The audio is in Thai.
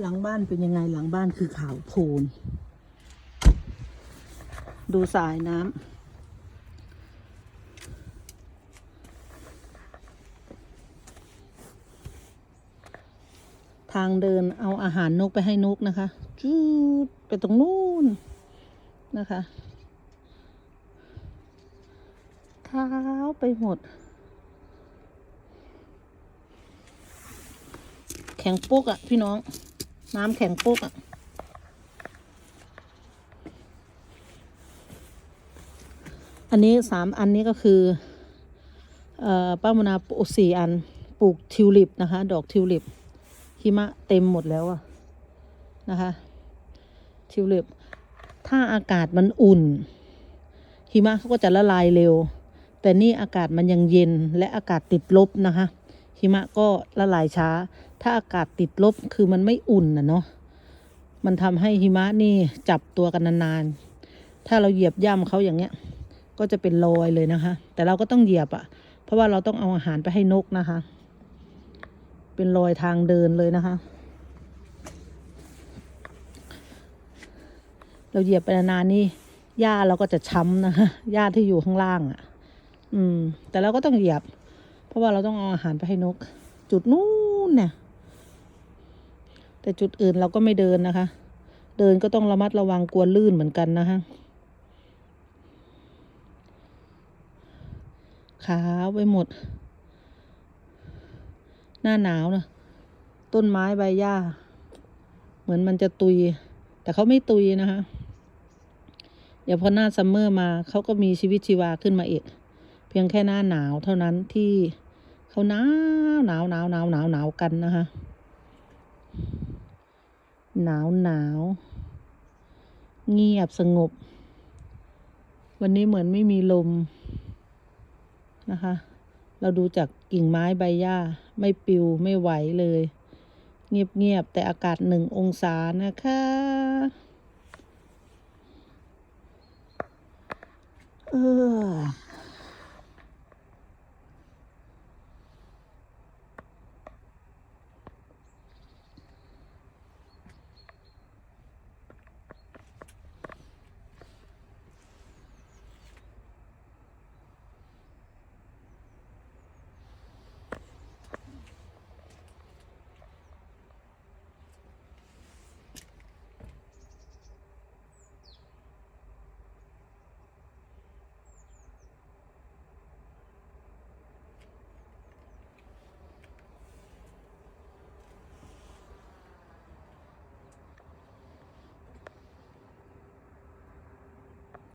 หลังบ้านเป็นยังไงหลังบ้านคือขาวโพลน ดูสายน้ำทางเดินเอาอาหารนกไปให้นกนะคะ จูดไปตรงนู้นนะคะเท้าวไปหมด แข็งปุ๊กอะพี่น้อง น้ำแข็งปุ๊กอะอันนี้สามอันนี้ก็คือเอ่อป้ามนาปลูกสี่อันปลูกทิวลิปนะคะ ดอกทิวลิปหิมะเต็มหมดแล้วอะนะคะทิวลิปถ้าอากาศมันอุ่นหิมะเขาก็จะละลายเร็ว แต่นี่อากาศมันยังเย็นและอากาศติดลบนะคะ หิมะก็ละลายช้า ถ้าอากาศติดลบคือมันไม่อุ่นนะเนาะมันทำให้หิมะนี่จับตัวกันนานๆ ถ้าเราเหยียบย่ำเขาอย่างเงี้ย ก็จะเป็นรอยเลยนะคะ แต่เราก็ต้องเหยียบอะเพราะว่าเราต้องเอาอาหารไปให้นกนะคะ เป็นรอยทางเดินเลยนะคะ เราเหยียบไปนานๆนี่หญ้าเราก็จะช้ำนะคะหญ้าที่อยู่ข้างล่างอะ อืม แต่เราก็ต้องเหยียบ เพราะว่าเราต้องเอาอาหารไปให้นก จุดนู้นเนี่ยแต่จุดอื่นเราก็ไม่เดินนะคะ เดินก็ต้องระมัดระวังกลัวลื่นเหมือนกันนะคะขาวไปหมด หน้าหนาวนะต้นไม้ใบหญ้า เหมือนมันจะตุย แต่เขาไม่ตุยนะคะ เดี๋ยวพอหน้าซัมเมอร์มาเขาก็มีชีวิตชีวาขึ้นมาอีก เพียงแค่หน้าหนาวเท่านั้นที่ เขาหนาวหนาวหนาวหนาวหนาวหนาวกันนะคะหนาวหนาว เงียบสงบ วันนี้เหมือนไม่มีลมนะคะ เราดูจากกิ่งไม้ใบหญ้า ไม่ปิวไม่ไหวเลย เงียบเงียบแต่อากาศหนึ่งองศานะคะ เออ